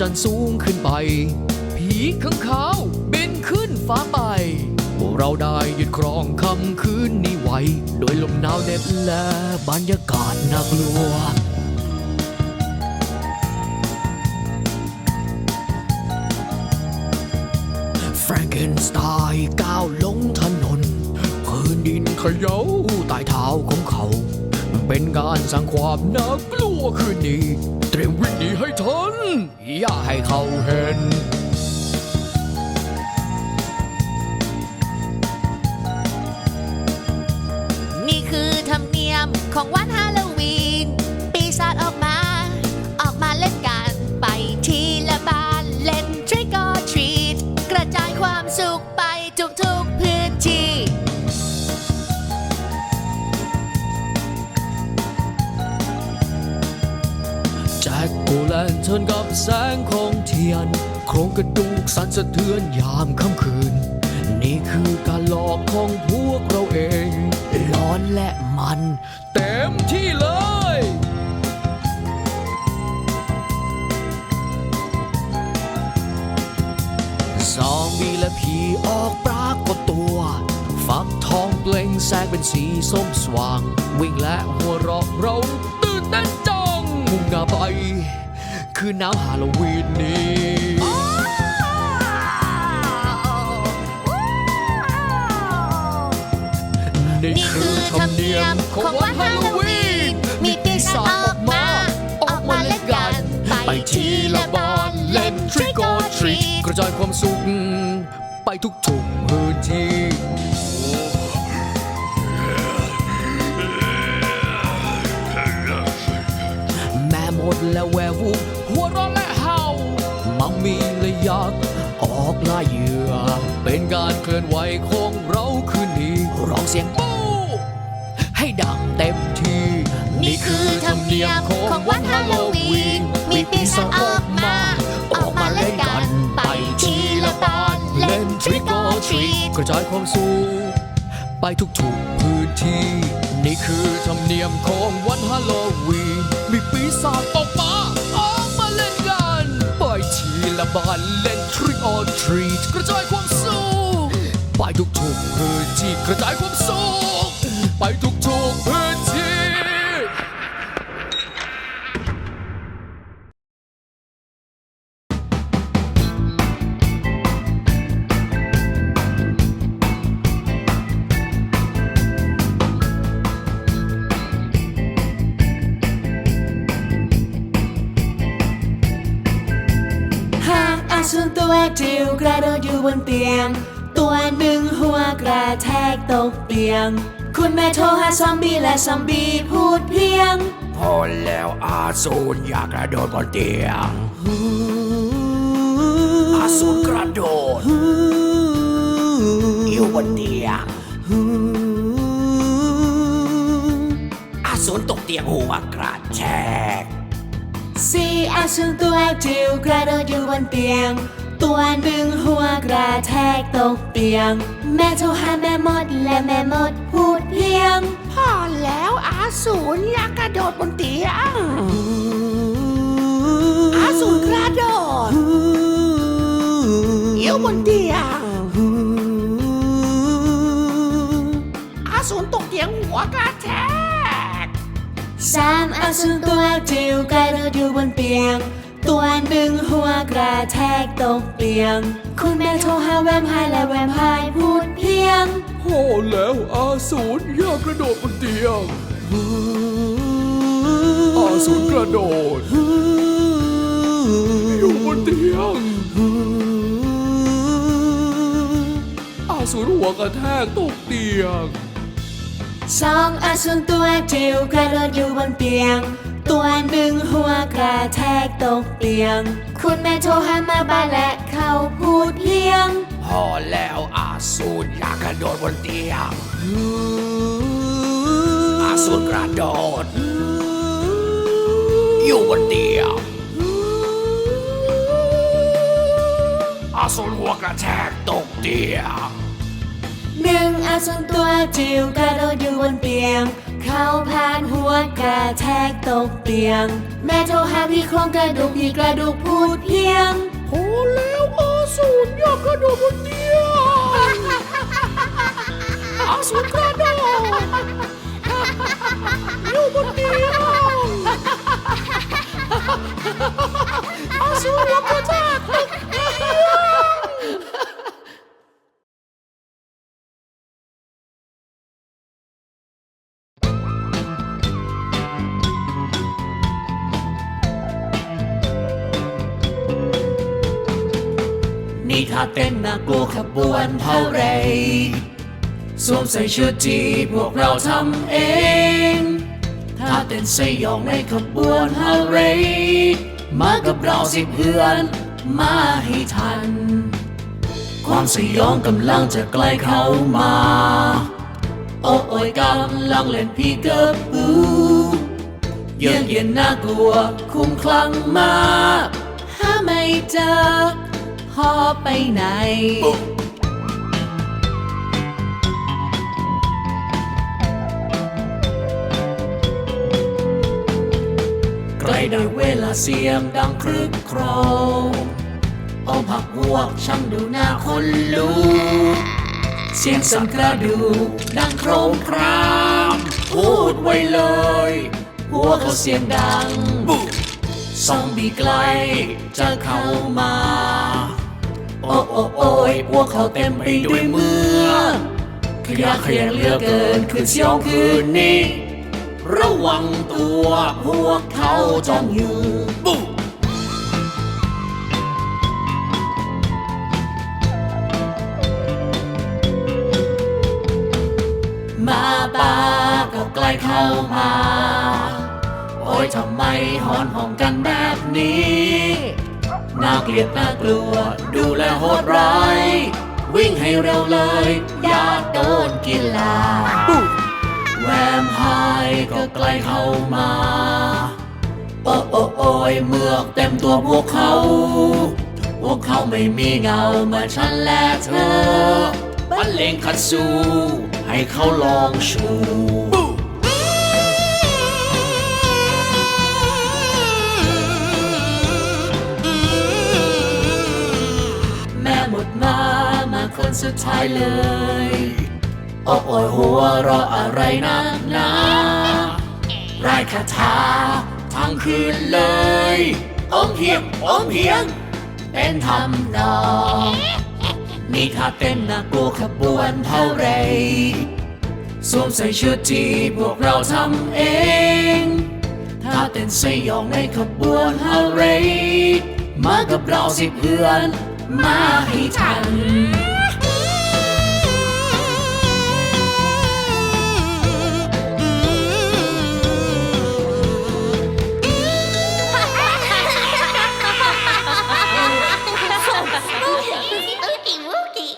จันทร์สูงขึ้นไป ผีข้างขาวบินขึ้นฟ้าไป พวกเราได้ยึดครองคำคืนนี้ไว้ โดยลมหนาวเหน็บและบรรยากาศน่ากลัวแฟรงเกนสไตน์ก้าวลงถนน พื้นดินเขย่าใต้เท้าของเขา เป็นการสร้างความน่ากลัวคืนนี้ เตรียมวิ่งหนีให้ทันอย่าให้เขาเห็น นเทินกับแสงของเทียน โครงกระดูกสั่นสะเทือนยามค่ำคืน นี่คือการหลอกของพวกเราเองร้อนและมัน เต็มที่เลยซอมบี้และผีออกปรากฏตัว ฟักทองเปล่งแสงเป็นสีส้มสว่าง วิ่งและหัวเราะเราตื่นเต้นจังมุ่งหน้าไป คือหนาวฮาโลวีนนี้นี่นี่คืคืออธรธรรมรมเนีเนียยมมขขอองงวัวันนฮาฮาโลโลวีวีนนมีปีศาจออกมา ออกมาเล่นกัน ไปทีละบ้านเล่น Trick or Treat กระจายความสุข ไปทุกๆพื้นที่แม่มดและแวร์วูฟ หัวร้อนและเห่ามัมมี่และยักษ์ออกล่าเหยื่อ เป็นการเคลื่อนไหวของเราคืนนี้ร้องเสียงปูให้ดังเต็มที่ นี่คือธรรมเนียมของวันฮาโลวีน มีปีศาจออกมา ออกมาเล่นกัน ไปทีละบ้าน เล่น Trick or Treat กระจายความสุขไปทุกๆพื้นที่ นี่คือธรรมเนียมของวันฮาโลวีน มีปีศาจออกมา บ้านเล่นทริกออนทรีตกระจายความสุขไปทุกๆพื้นที่กระจายความสุขากอาสูรตัวจิ๋วกระโดดอยู่บนเตียง ตัวหนึ่งหัวกระแทกตกเตียง คุณแม่โทรหาซอมบี้และซอมบี้พูดเพียง พอแล้วอาสูรอยากกระโดดบนเตียง อาสูรกระโดดอยู่บนเตียงอาสูรตกเตียงหัวกระแทก สี่อาสูรตัวจิ๋วกระโดดอยู่บนเตียง ตัวหนึ่งหัวกระแทกตกเตียง แม่โทรหาแม่มดและแม่มดพูดเพียง พอแล้วอาสูรอยากกระโดดบนเตียง อาสูรกระโดดอยู่บนเตียง อาสูรตกเตียงหัวกระแทก สามอาสูรตัวจิ๋วกระโดดอยู่บนเตียง ตัวหนึ่งหัวกระแทกตกเตียง คุณแม่โทรหาแวมไพร์และแวมไพร์พูดเพียงพอแล้วอาสูรอยากกระโดดบนเตียง อาสูรกระโดด อยู่บนเตียง อาสูรหัวกระแทกตกเตียง สองอาสูรตัวจิ๋วกระโดดอยู่บนเตียง ตัวหนึ่งหัวกระแทกตกเตียง คุณแม่โทรหามาบ้านและเขาพูดเพียง พอแล้วอาสูรอยากกระโดดบนเตียง อาสูรกระโดด อยู่บนเตียง อาสูรหัวกระแทกตกเตียง งอาสูรตัวจิ๋วกระโดดอยู่บนเตียง เขาผ่านหัวกระแทกตกเตียง แม่โทรหาพี่โครงกระดูกพี่กระดูกพูดเพียงโอ้แล้วอาสูรอยากกระโดดบนเตียงอาสูรกระโดดอยู่บนเตียงอาสูรหัวกระแทกตกเตียง ถ้าเต้นน่ากลัวขบวนเท่าไรสวมใส่ชุดที่พวกเราทำเองถ้าเต้นสยองในขบวนเท่าไรมากับเราสิเพื่อน มาให้ทัน ความสยองกำลังจะใกล้เข้ามา โอ้โอยกำลังเล่นพีเกอร์ปูเยือกเย็นน่ากลัวคุ้มคลั่งมากหาไม่เจอ พอไปไหน ใกล้ได้เวลาเสียงดังครึกโครมโอ้ผักพวกช่างดูหน้าคนลุกเสียงสั่นกระดูกดังโครมคราม พูดไว้เลย หัวเขาเสียงดัง ซอมบี้ใกล้จะเข้ามา โอ้โอ้โอ้ยพวกเขาเต็มไปด้วยเมือขยะแขยงเหลือเกินคืนเสียวคืนนี้ ระวังตัวพวกเขาจ้องอยู่มาป่าก็ใกล้เข้ามา โอ้ยทำไมหอนหองกันแบบนี้ น่าเกลียดน่ากลัว ดูแลโหดร้าย วิ่งให้เร็วเลย อย่าโดนกินลาแวมไพร์ก็ใกล้เข้ามา โอ้โอ้โอ้ยเมือกเต็มตัวพวกเขา พวกเขาไม่มีเงาเหมือนฉันและเธอบรรเลงคัดสูให้เขาลองชู คนสุดท้ายเลยโอ้โอยหัวเราะอะไรนักหนาไร้คาถาทั้งคืนเลยอมเพียงอมเพียงเป็นทำนองนี่ถ้าเต้นน่ากลัวขบวนเท่าไรสวมใส่ชุดที่พวกเราทำเอง ถ้าเต้นสยองในขบวนเท่าไรมากับเราสิเพื่อน มาให้ทัน Ookie wookie.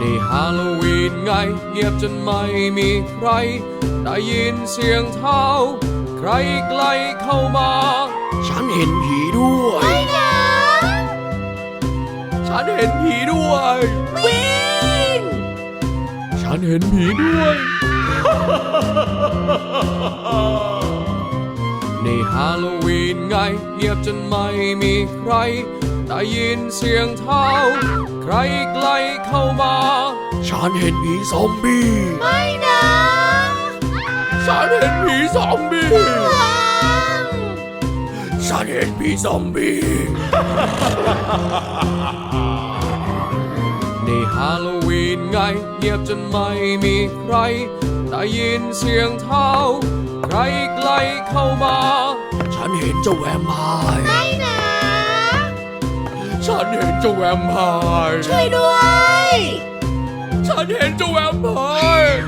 นี่ฮาโลวีนไงเงียบจนไม่มีใคร ได้ยินเสียงเท้า ใครไกลเข้ามา ฉันเห็นผีด้วย ฉันเห็นผีด้วย วิ่ ฉันเห็นผีด้วยนี่ฮาโลวีนไงเงียบจนไม่มีใคร ได้ยินเสียงเท้า ใครไกลเข้ามา ฉันเห็นผีซอมบี้ ไม่นะ ฉันเห็นผีซอมบี้ ฉันเห็นผีซอมบี้นี่ ฮาโลวีนไงเงียบจนไม่มีใคร ได้ยินเสียงเท้า ใครไกลเข้ามา ฉันเห็นเจ้าแวมไพร์ไม่นะ ฉันเห็นเจ้าแวมไพร์ช่วยด้วย ฉันเห็นเจ้าแวมไพร์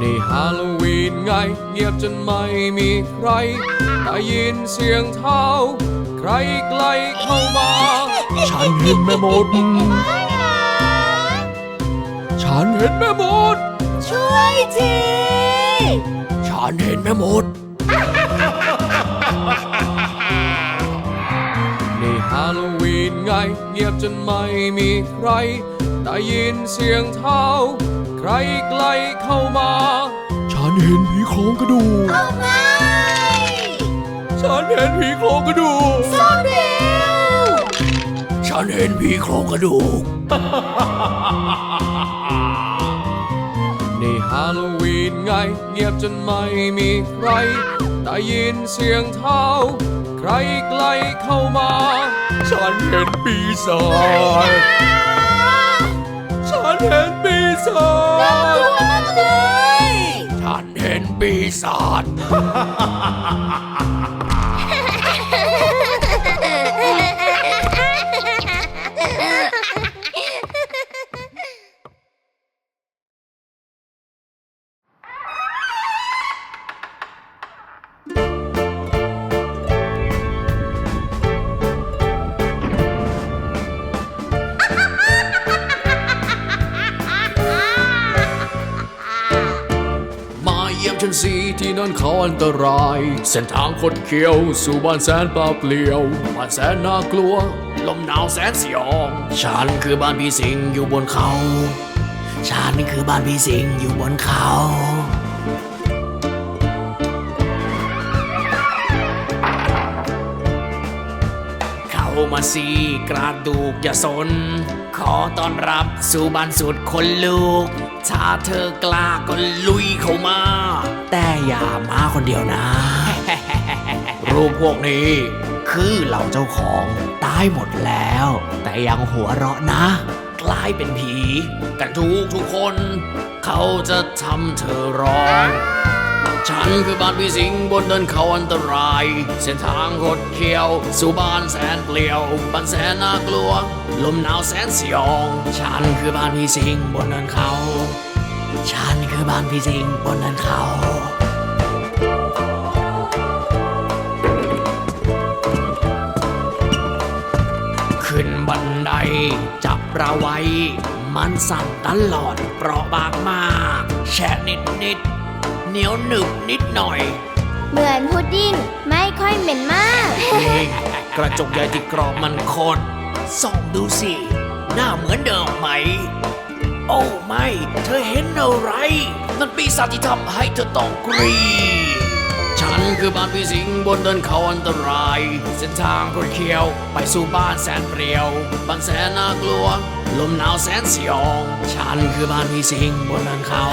นี่ฮาโลวีนไงเงียบจนไม่มีใคร ไได้ยินเสียงเท้า ใครไกลเข้ามา ฉันเห็นแม่มด ฉันเห็นแม่มด ช่วยทีฉันเห็นแม่มด นี่ฮาโลวีนไงเงียบจนไม่มีใคร ได้ยินเสียงเท้า ใครไกลเข้ามา ฉันเห็นผีโครงกระดูกเอาไง ฉันเห็นผีโครงกระดูก ซ่อนเร็วฉันเห็นผีโครงกระดูกนี่ฮาโลวีนไงเงียบจนไม่มีใครได้ยินเสียงเท้า ใครไกลเข้ามา ฉันเห็นปีศาจฉันเห็นปีศาจกลัวมากเลย ฉันเห็นปีศาจ ที่นั่นเขาอันตราย เส้นทางคดเคี้ยว สู่บ้านแสนเปล่าเปลี่ยวบ้านแสนน่ากลัว ลมหนาวแสนสยอง ฉันคือบ้านพี่สิงอยู่บนเขา ฉันคือบ้านพี่สิงอยู่บนเขา มาสิกระดูกอย่าสน ขอต้อนรับสู่บ้านสุดคนลูก ถ้าเธอกล้าก็ลุยเข้ามา แต่อย่ามาคนเดียวนะ รูปพวกนี้ คือเหล่าเจ้าของตายหมดแล้ว แต่ยังหัวเราะนะ กลายเป็นผี กันทุกทุกๆคน เขาจะทำเธอร้อง ฉันคือบ้านพี่สิงบนเดินเขาอันตราย เส้นทางคดเคี้ยว สู่บ้านแสนเปลี่ยวบ้านแสนน่ากลัว ลมหนาวแสนสยอง ฉันคือบ้านพี่สิงบนเนินเขา ฉันคือบ้านพี่สิงบนเนินเขาขึ้นบันไดจับเราไว้ มันสั่นตลอดเปราะบางมาก แช่นิดนิด เหนียวหนึบนิดหน่อย เหมือนพุดดิ้งไม่ค่อยเหม็นมาก นี่กระจกใหญ่ที่กรอบมันโคตรส่องดูสิ หน้าเหมือนเดิมไหม โอ้ไม่ เธอเห็นอะไร นั่นปีศาจที่ทำให้เธอต้องกรีด ฉันคือบ้านพี่สิงบนเดินเขาอันตราย เส้นทางคดเคี้ยว ไปสู่บ้านแสนเปรียว บ้านแสนน่ากลัว ลมหนาวแสนสยอง ฉันคือบ้านพี่สิงบนเดินเขา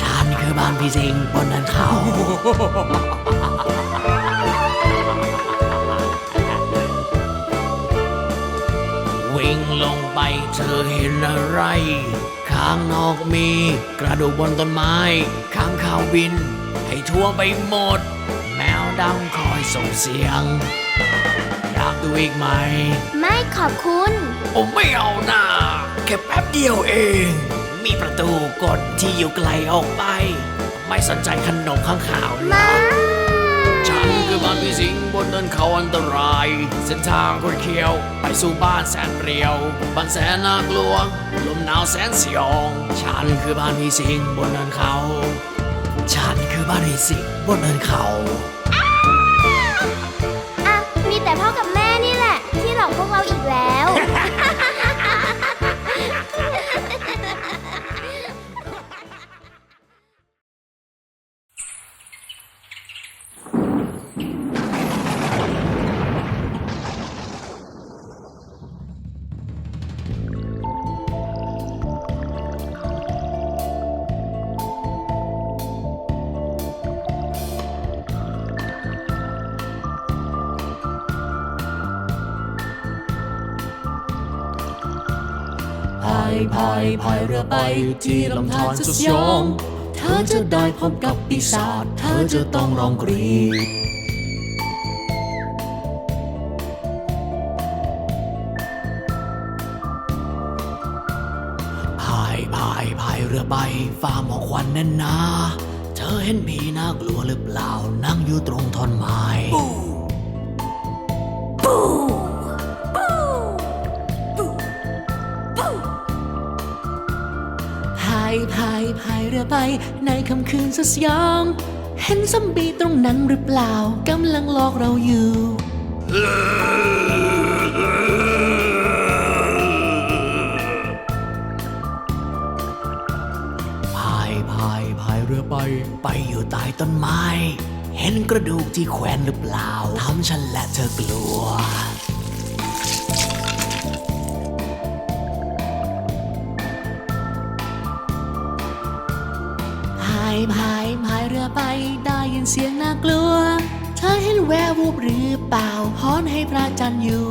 ฉันคือบ้านพี่สิงบนเดินเขาวิ่งลงไปเธอเห็นอะไร ข้างนอกมีกระดูกบนต้นไม้ ข้างข่าวบิน ให้ทั่วไปหมด แมวดำคอยส่งเสียง อยากดูอีกไหม ไม่ขอบคุณ ผมไม่เอานะแค่แป๊บเดียวเอง มีประตูกดที่อยู่ไกลออกไป ไม่สนใจขนมข้างข่าวหรอกฉันคือบ้านพี่สิงบนเนินเขาอันตราย เส้นทางคดเคี้ยว ไปสู่บ้านแสนเปรียวบ้านแสนน่ากลัวลมหนาวแสนสยอง ฉันคือบ้านพี่สิงบนเนินเขา ฉันคือบ้านพี่สิบนเนินเขา อะ มีแต่พ่อกับ พายพายพายเรือไปที่ลำธารสุดยอมเธอจะได้พบกับปีศาจเธอจะต้องร้องกรีดพายพายพายเรือใบฟ้าหมอกควันแน่นหนาเธอเห็นผีน่ากลัวหรือเปล่านั่งอยู่ตรงท่อนไม้พายพายพายเรือไป ในค่ำคืนสยอง เห็นซอมบี้ตรงนั้นหรือเปล่ากำลังหลอกเราอยู่ พายพายพายเรือไป ไปอยู่ใต้ต้นไม้ เห็นกระดูกที่แขวนหรือเปล่าทำฉันและเธอกลัว พายพายพายเรือไปได้ยินเสียงน่ากลัว เธอเห็นแวววูบหรือเปล่าฮ้อนให้พระจันทร์อยู่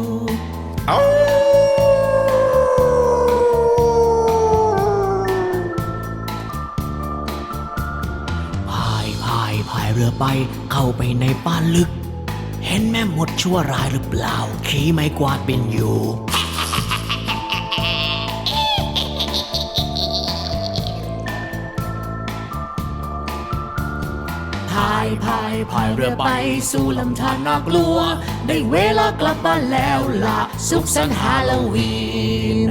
พายพายพายเรือไปเข้าไปในป่าลึก เห็นแม่หมดชั่วร้ายหรือเปล่าขี่ไม้กวาดเป็นอยู่ายพายพายเรือไปสู่ลำธารน่ากลัว ได้เวลากลับบ้านแล้วล่ะสุขสันต์ฮาโลวีน